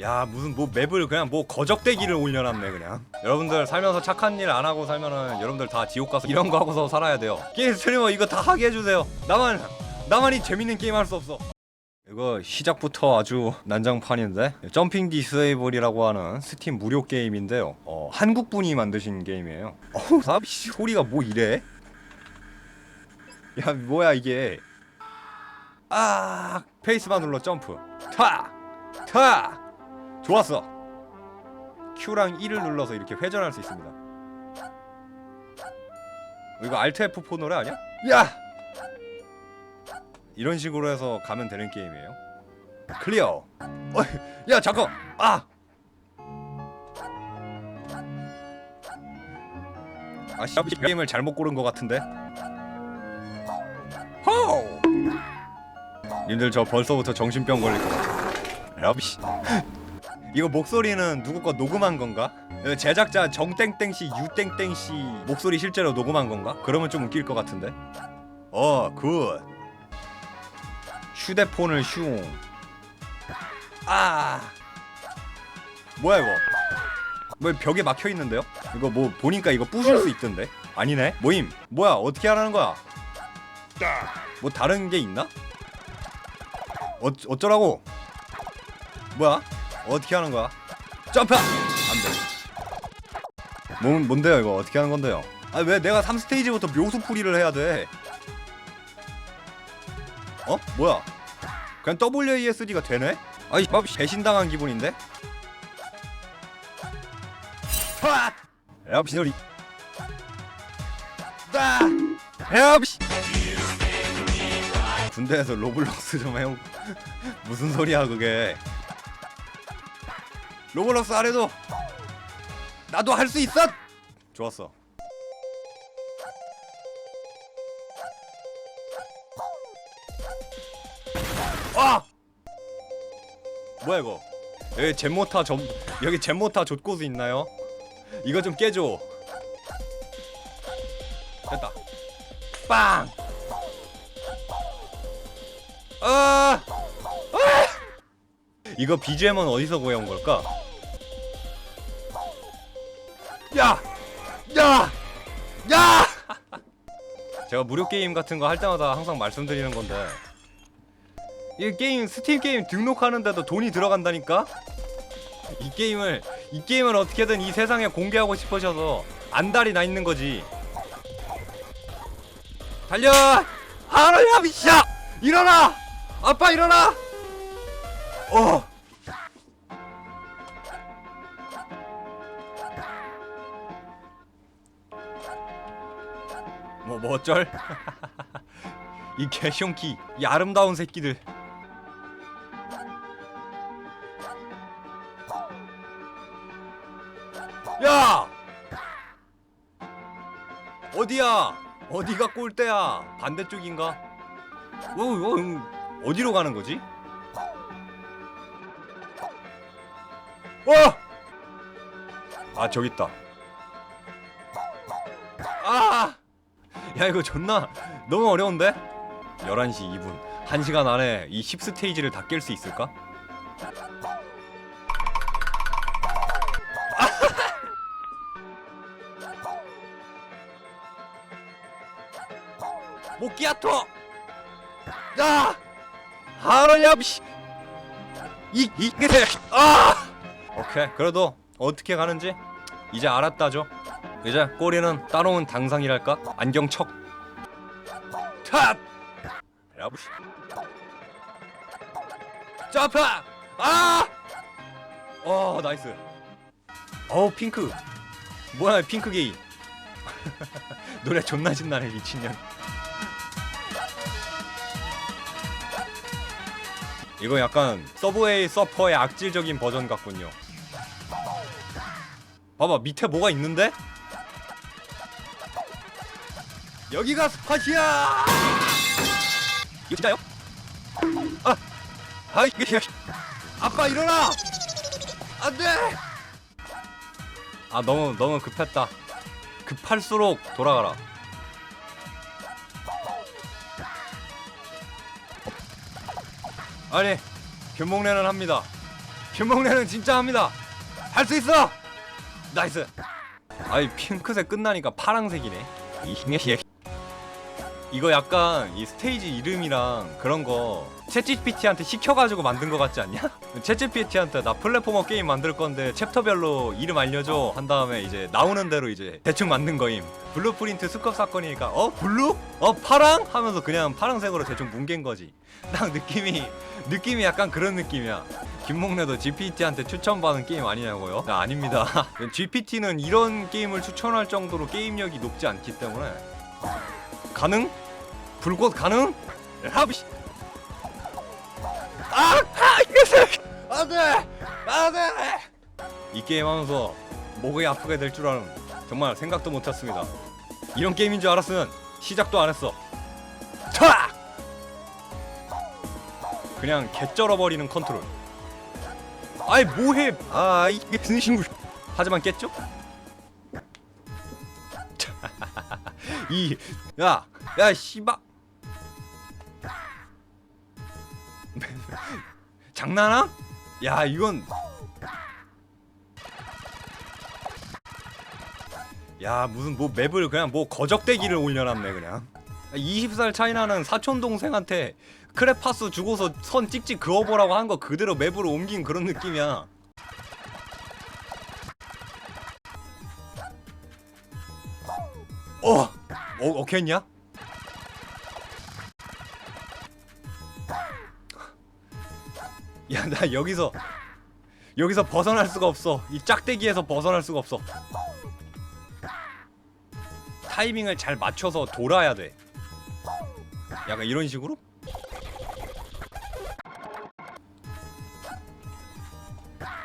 야 무슨 뭐 맵을 그냥 뭐 거적대기를 올려놨네 그냥. 여러분들 살면서 착한 일 안 하고 살면은 여러분들 다 지옥 가서 이런 거 하고서 살아야 돼요. 게임 스트리머 이거 다 하게 해주세요. 나만 나만 이 재밌는 게임 할 수 없어. 이거 시작부터 아주 난장판인데? 점핑 디스에이블이라고 하는 스팀 무료 게임인데요. 어, 한국 분이 만드신 게임이에요. 어우 사 소리가 뭐 이래? 야 뭐야 이게? 아 페이스만 눌러 점프. 타 타 좋았어 Q랑 1을 눌러서 이렇게 회전할 수 있습니다 어, 이거 Alt F4 노래 아니야? 야! 이런 식으로 해서 가면 되는 게임이에요 클리어 어, 야 잠깐 아! 아 씨, 게임을 잘못 고른 것 같은데 호우! 님들 저 벌써부터 정신병 걸릴 것 같아 야비씨 이거 목소리는 누구 거 녹음한 건가? 어, 제작자 정땡땡 씨, 유땡땡 씨 목소리 실제로 녹음한 건가? 그러면 좀 웃길 것 같은데. 어, 굿. 휴대폰을 슝. 아. 뭐야 이거? 뭐 벽에 막혀 있는데요? 이거 뭐 보니까 이거 부술 수 있던데? 아니네. 모임. 뭐야? 어떻게 하라는 거야? 뭐 다른 게 있나? 어 어쩌라고? 뭐야? 어떻게 하는 거야? 점프! 안 돼. 뭔, 뭔데요, 이거? 어떻게 하는 건데요? 아, 왜 내가 3스테이지부터 묘수풀이를 해야 돼? 어? 뭐야? 그냥 WASD가 되네? 아이, 막 배신당한 기분인데? 하! 야비 소리. 따! 야비! 군대에서 로블록스 좀 해오. 무슨 소리야, 그게? 로블록스 안 해도 나도 할 수 있어. 좋았어. 아! 뭐야 이거? 여기 젠모타 점 여기 젠모타 좆고수 있나요? 이거 좀 깨줘. 됐다. 빵. 아! 이거 BGM은 어디서 구해온 걸까? 야! 야! 야! 제가 무료 게임 같은 거 할 때마다 항상 말씀드리는 건데 이 게임 스팀 게임 등록하는데도 돈이 들어간다니까? 이 게임을 이 게임을 어떻게든 이 세상에 공개하고 싶으셔서 안달이 나 있는 거지. 달려! 하루야 미샤! 일어나! 아빠 일어나! 어. 뭐, 뭐 어쩔? 이 개숑키, 이 아름다운 새끼들. 야! 어디야? 어디가 꼴대야? 반대쪽인가? 어, 어, 음, 어디로 가는 거지? 어! 아 저기 있다. 야 이거 존나 너무 어려운데? 11시 2분 1시간 안에 이 10스테이지를 다 깰 수 있을까? 모끼아토! 야! 하라냐 씨! 이 이게 아! 오케이 그래도 어떻게 가는지 이제 알았다죠 이제 꼬리는 따놓은 당상이랄까 안경 척 탑! 야부시 점프! 아! 어 나이스 어우 핑크 뭐야 핑크 게이 노래 존나 신나네 미친년 이거 약간 서브웨이 서퍼의 악질적인 버전 같군요. 봐봐 밑에 뭐가 있는데? 여기가 스팟이야! 이거 진짜요? 아, 아 이게 아빠 일어나! 안 돼! 아 너무 너무 급했다. 급할수록 돌아가라. 아니 견목내는 합니다. 김목래는 진짜 합니다. 할 수 있어. 나이스. 아이 핑크색 끝나니까 파랑색이네. 이게 이거 약간 이 스테이지 이름이랑 그런 거 챗GPT한테 시켜가지고 만든 거 같지 않냐? 챗GPT한테 나 플랫포머 게임 만들 건데 챕터별로 이름 알려줘 한 다음에 이제 나오는 대로 이제 대충 만든 거임. 블루프린트 스컵 사건이니까 어 블루? 어 파랑? 하면서 그냥 파랑색으로 대충 뭉갠 거지. 딱 느낌이 느낌이 약간 그런 느낌이야. 김목래도 GPT한테 추천받은 게임 아니냐고요? 나 아닙니다. GPT는 이런 게임을 추천할 정도로 게임력이 높지 않기 때문에 가능? 불꽃 가능? 하비씨 아! 아! 이것을! 안돼! 안돼! 이 게임 하면서 목이 아프게 될 줄 알은 정말 생각도 못했습니다 이런 게임인 줄 알았으면 시작도 안 했어 차! 그냥 개쩔어버리는 컨트롤 아이 뭐해 아 이게 신구 하지만 깼죠? 이 야, 야, 씨바. 장난함? 야, 이건 야, 무슨 뭐 맵을 그냥 뭐 거적대기를 올려놨네 그냥. 20살 차이 나는 사촌 동생한테 크레파스 주고서 선 찍찍 그어보라고 한 거 그대로 맵으로 옮긴 그런 느낌이야. 어, 어, 오케이 했냐? 야, 나 여기서 여기서 벗어날 수가 없어. 이 짝대기에서 벗어날 수가 없어. 타이밍을 잘 맞춰서 돌아야 돼. 약간 이런 식으로?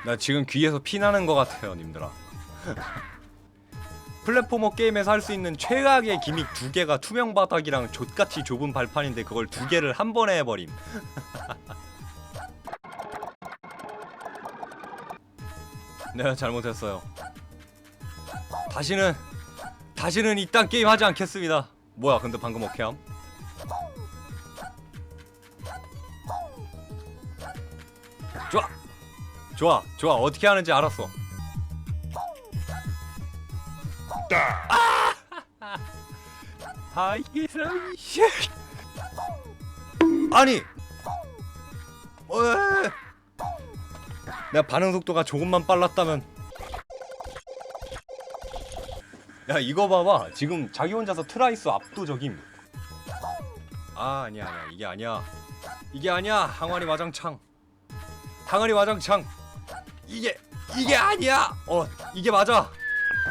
나 지금 귀에서 피 나는 것 같아요, 님들아. 플랫포머 게임에서 할 수 있는 최악의 기믹 두 개가 투명 바닥이랑 족같이 좁은 발판인데 그걸 두 개를 한 번에 해버림. 내가 잘못했어요. 다시는 다시는 이딴 게임 하지 않겠습니다. 뭐야? 근데 방금 오케이함? 좋아, 좋아, 좋아. 어떻게 하는지 알았어. 아 이게 사람이 씨. 아니. 어, 내가 반응 속도가 조금만 빨랐다면. 야 이거 봐봐. 지금 자기 혼자서 트라이스 압도적임. 아 아니야 아니야. 이게 아니야. 이게 아니야. 항아리 와장창. 항아리 와장창. 이게 이게 아니야. 어 이게 맞아.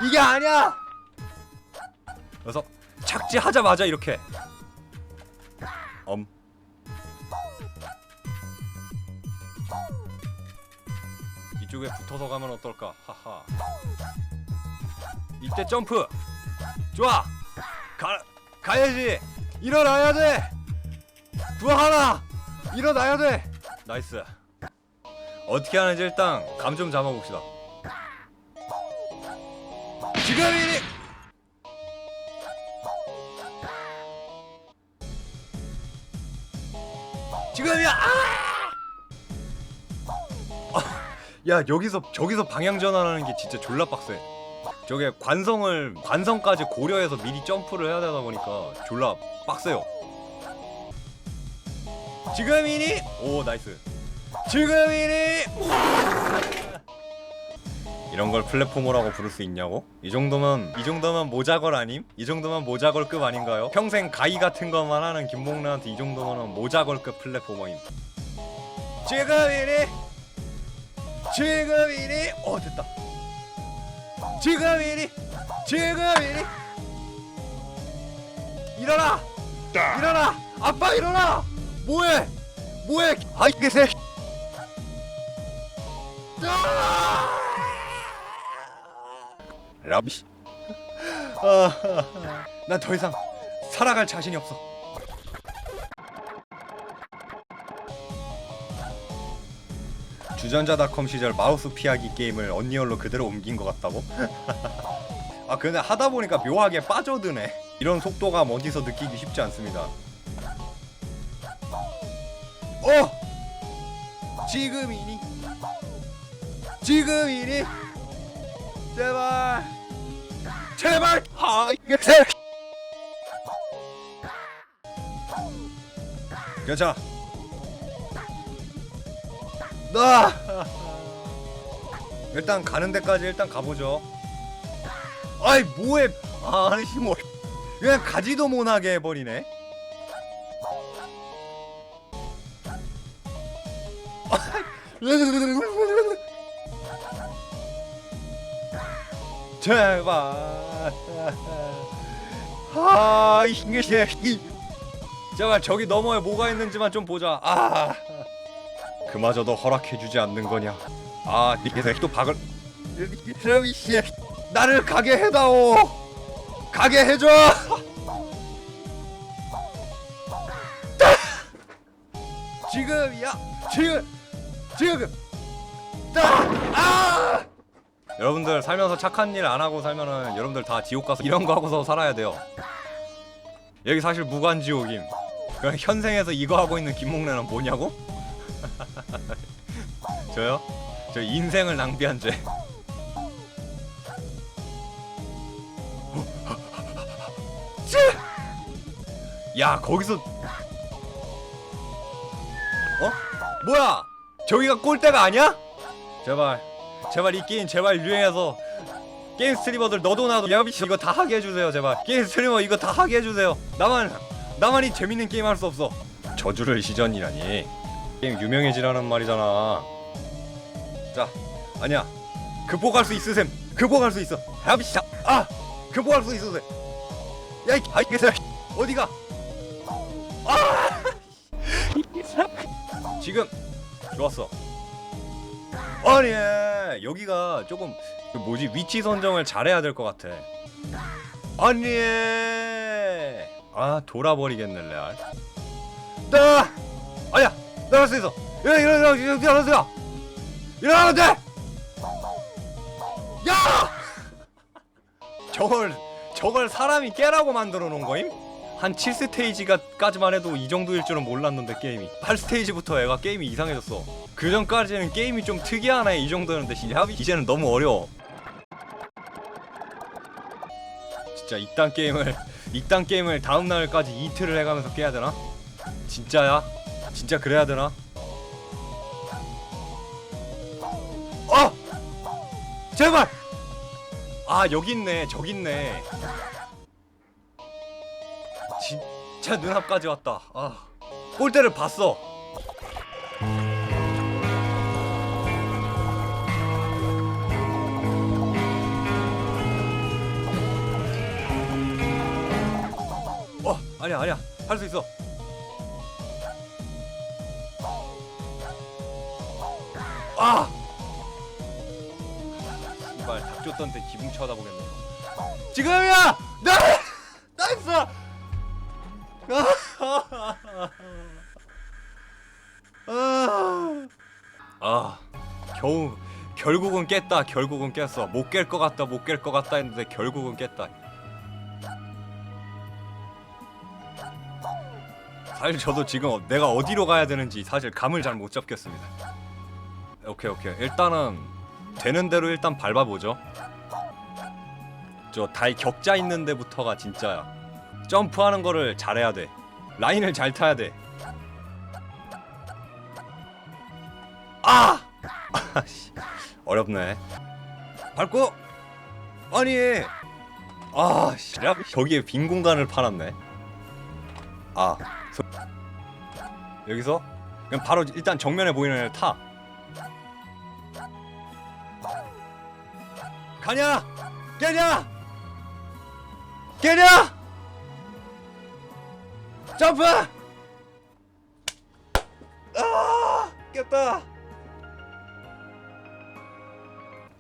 이게 아니야 그래서 착지하자마자 이렇게. 엄. 이쪽에 붙어서 가면 어떨까? 하하. 이때 점프. 좋아. 가 가야지. 일어나야 돼. 구하나. 일어나야 돼. 나이스. 어떻게 하는지 일단 감 좀 잡아봅시다. 지금이니 지금이야! 아! 야 여기서 저기서 방향 전환하는 게 진짜 졸라 빡세. 저게 관성을 관성까지 고려해서 미리 점프를 해야 되다 보니까 졸라 빡세요. 지금이니? 오 나이스. 지금이니? 이런 걸 플랫포머라고 부를 수 있냐고? 이 정도면 이 정도면 모자걸 아님? 이 정도면 모자걸급 아닌가요? 평생 가이 같은 것만 하는 김봉래한테 이 정도면 모자걸급 플랫포머임. 지금이니? 지금이니? 어 됐다. 지금이니? 지금이니? 일어나! 일어나! 아빠 일어나! 뭐해? 뭐해? 아이 개새끼! 아! 라비씨. 아, 난 더 이상 살아갈 자신이 없어. 주전자닷컴 시절 마우스 피하기 게임을 언리얼로 그대로 옮긴 것 같다고? 아 근데 하다 보니까 묘하게 빠져드네. 이런 속도감 어디서 느끼기 쉽지 않습니다. 어! 지금이니? 지금이니 제발 제발! 아 이게 괜찮아. 나! 일단 가는 데까지 일단 가보죠. 아이 뭐해. 아니 뭐 그냥 가지도 못하게 해버리네 제발. 아 이게 제발 저기 너머에 뭐가 있는지만 좀 보자. 아. 그마저도 허락해주지 않는 거냐. 아 니께서 또 박을. 이씨. 나를 가게 해다오. 가게 해줘. 지금이야 지금 지금. 아! 여러분들 살면서 착한 일 안 하고 살면은 여러분들 다 지옥 가서 이런 거 하고서 살아야 돼요. 여기 사실 무관 지옥임. 그럼 현생에서 이거 하고 있는 김목래는 뭐냐고? 저요? 저 인생을 낭비한 죄. 야 거기서 어? 뭐야? 저기가 꼴대가 아니야? 제발 제발 이 게임 제발 유행해서 게임 스트리머들 너도 나도 야비씨 이거 다 하게 해주세요 제발. 게임 스트리머 이거 다 하게 해주세요. 나만 나만이 재밌는 게임 할 수 없어. 저주를 시전이라니. 게임 유명해지라는 말이잖아. 자 아니야. 극복할 수 있으셈. 극복할 수 있어. 야비씨 아! 극복할 수 있어 야이 아이 개새 어디가? 아! 지금 좋았어 아니 여기가 조금 그 뭐지? 위치 선정을 잘해야 될 것 같아. 아니 아 돌아버리겠네 레알. 나! 아니야! 나갈 수 있어! 일어나 일어나 일어나 일어나. 일어나면 돼! 야! 저걸 저걸 사람이 깨라고 만들어 놓은 거임? 한 7스테이지까지만 해도 이 정도일 줄은 몰랐는데 게임이 8스테이지부터 애가 게임이 이상해졌어 그 전까지는 게임이 좀 특이하네 이 정도였는데 이제는 너무 어려워 진짜 이딴 게임을 이딴 게임을 다음 날까지 이틀을 해가면서 깨야 되나? 진짜야? 진짜 그래야 되나? 어! 제발! 아 여기 있네 저기 있네 진짜 눈앞까지 왔다. 아 꼴대를 봤어. 어 아니야 아니야. 할 수 있어. 아! 이발 닭 줬던 데 기분 쳐다보겠네. 지금이야! 나 나이스 아, 아 겨우 결국은 깼다. 결국은 깼어. 못 깰 것 같다 못 깰 것 같다 했는데 결국은 깼다. 사실 저도 지금 내가 어디로 가야 되는지 사실 감을 잘 못 잡겠습니다. 오케이 오케이. 일단은 되는 대로 일단 밟아보죠. 저 다이 격자 있는 데부터가 진짜야 점프하는 거를 잘해야 돼. 라인을 잘 타야 돼. 아! 어렵네. 밟고! 아니 아 씨, 저기에 빈 공간을 팔았네. 아 소... 여기서? 그냥 바로 일단 정면에 보이는 애를 타. 가냐? 깨냐? 깨냐 점프! 아 깼다.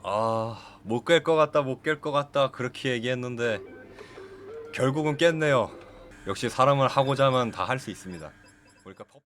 아 못 깰 것 같다 못 깰 것 같다 그렇게 얘기했는데 결국은 깼네요. 역시 사람을 하고자 하면 다 할 수 있습니다. 법...